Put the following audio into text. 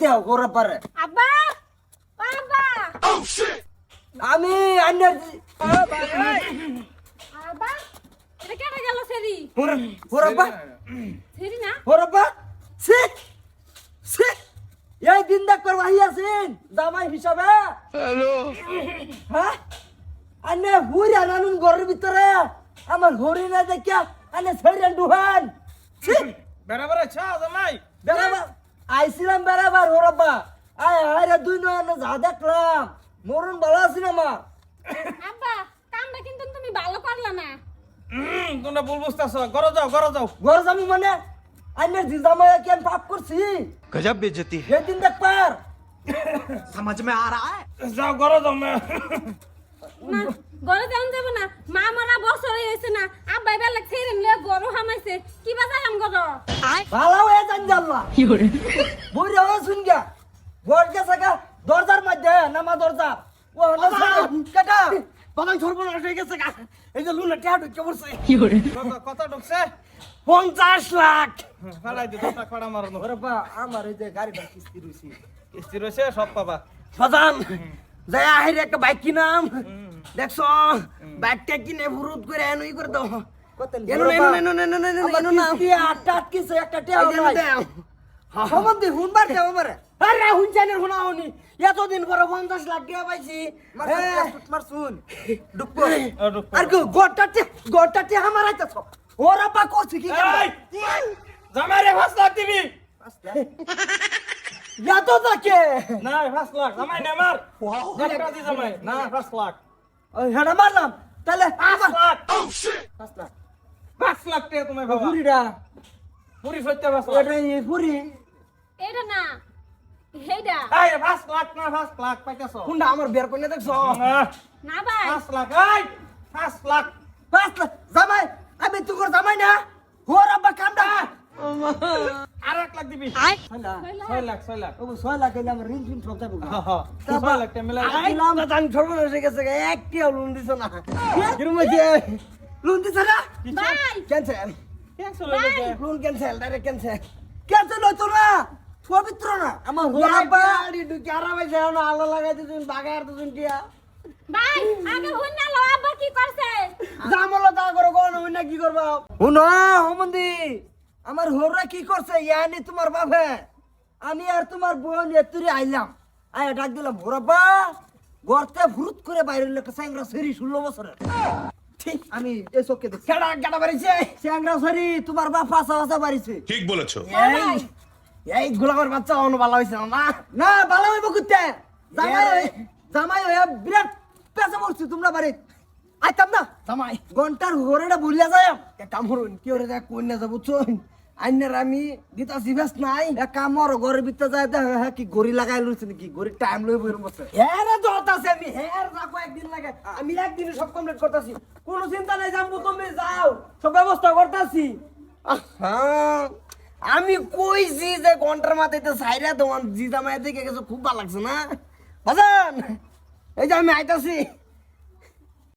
দেও ওরা পারে। আব্বা বাবা আমি আন্নার আব্বা এটা কেটে গেল সেরি। ওরা সেরি না? ওরা সে সে এই দিন দেখ করবা আছেন জামাই হিসাবে। হ্যাঁ? আনে হুরি আনানুন ঘরের ভিতরে। আমার হরি না দেখিয়া আনে ছেড়েন ডুহান ছি বেড়াবার আচ্ছা জামাই। বেড়াবার আইছিলাম বেড়াবার হরব্বা আয় আয় রে দুই নয় যা দেখলাম। মরণ ভালো আছি না মা? আব্বা কামটা কিন্তু তুমি ভালো করলা না। তোমরা ভুল বুঝতেছ। ঘরে যাও ঘরে যাও। ঘরে যাব মানে? আমি জিজামায়া কেন পাপ করছি? গজব বেজতি সেদিন দেখ পার। সমাজ মে আ রা যাও ঘরে যাও মা। ঘরে যাও যাব না। মা মারা বুড়ি শুন গা ঘর গেছে গা দরজার মধ্যে নামা দরজা। ও হলো কাটা? বাবা সর্বনাশ হয়ে গেছে এই যে লুনা টিয়া ঢুকে পড়ছে। কত কত ঢুকছে? পঞ্চাশ লাখ। ফেলাই দি দশটা কড়া মারনো। ওরে বা আমার এই যে গাড়িটা কিস্তি রইছি। কিস্তি রয়েছে সব পাবা। বাজান যাই আহিরে একটা বাইক কিনাম। দেখছ বাইকটা কিনে ফুরুত করে এনুই করে দাও। কত এনো এনো এনো এনো এনো এনো না আটটা আটকিছে একটা টেয়া। সম্বন্ধে হুনবার দেও আমারে আরে হুনচানের হুনা হুনি এতদিন পরে পঞ্চাশ লাখ টাকা পাইছি। হ্যাঁ। মার শুন ডুকবো। আর কি গোটাতে গোটাতে আমার আইতাছ ওরা বা করছে কি এই! জামাই রে পাঁচ লাখ দিবি। এত থাকে। না পাঁচ লাখ। জামাই না দি জামাই। না পাঁচ লাখ। হেডা মারলাম তাহলে পাঁচ লাখ। পাঁচ লাখ। পাঁচ লাখ টাকা তুমি বাবা। বুড়িরা পুরি সত্য পাঁচ লাখ। বুড়ি এটা না হেইডা এই পাঁচ লাখ না পাঁচ লাখ পাইতেছ? হুন্ডা আমার বের করে দেখছ? না ভাই। পাঁচ লাখ এই পাঁচ লাখ পাঁচ লাখ জামাই আমি তোর জামাই না। ওরা বা কামটা আর এক লাখ দিবি। ছয় লাখ। ছয় লাখ। ও ছয় লাখ। এলে আমার ঋণ ঋণ সব যাব হ, হ। ছয় লাখ টাকা মিলাই দিলাম। দাদা সর্বনাশ হয়ে গেছে একটিও লোন দিছ না। কিরম হয়েছে লোন দিছে না? ভাই। Cancel cancel loan cancel direct cancel cancel হইতো না। পবিত্র না আমার ওরা বা গাড়ি ঢুকে আর পাইছে আলো লাগাই দিছুন বাগার দিছুন টিয়া। ভাই আগে হুন না লো আব্বা কি করছে? জামলো তা করো কোন হই না কি করবা? শুনো হোমন্দি আমার হোরা কি করছে? ইয়ানি তোমার বাপে। আমি আর তোমার বোন এতুরি আইলাম। আয় ডাক দিলাম ভোরাব্বা গর্তে ভুরুত করে বাইরে একটা স্যাংরা সেরি ষোলো বছরের। ঠিক আমি এই চোখে দেখছি। কেডা কেডা বাড়িছে? স্যাংরা সেরি তোমার বাপ ফাঁসা ফাঁসা বাড়িছে। ঠিক বলেছ। এই গোলামের বাচ্চা অন্য ভালো হয়েছে না? না ভালো হইব কুত্তে। জামাই জামাই হইয়া বিরাট পেঁচা পড়ছি তোমরা বাড়ি আইতাম না। জামাই। ঘণ্টার হোরেটা ভুলিয়া যায়। কাম করুন কি ওরে দেখ না যাব চুন আইনের আমি দিতাছি বেশ নাই। কামর ঘরের ভিতরে যায় দেখ হ্যাঁ কি গড়ি লাগাই লইছে নাকি? গড়ি টাইম লই বইর বসে। হ্যাঁ রে আছে আমি। হ্যাঁ যাকো একদিন লাগে। আমি একদিনে সব কমপ্লিট করতেছি। কোনো চিন্তা নাই যাব তুমি যাও। সব ব্যবস্থা করতেছি। আমি কইছি যে ঘণ্টার মাথায় তো সাইরা তোমার জিজা মায়ের গেছে, খুব ভালো লাগছে না? বাজান! এই যে আমি আইতাছি।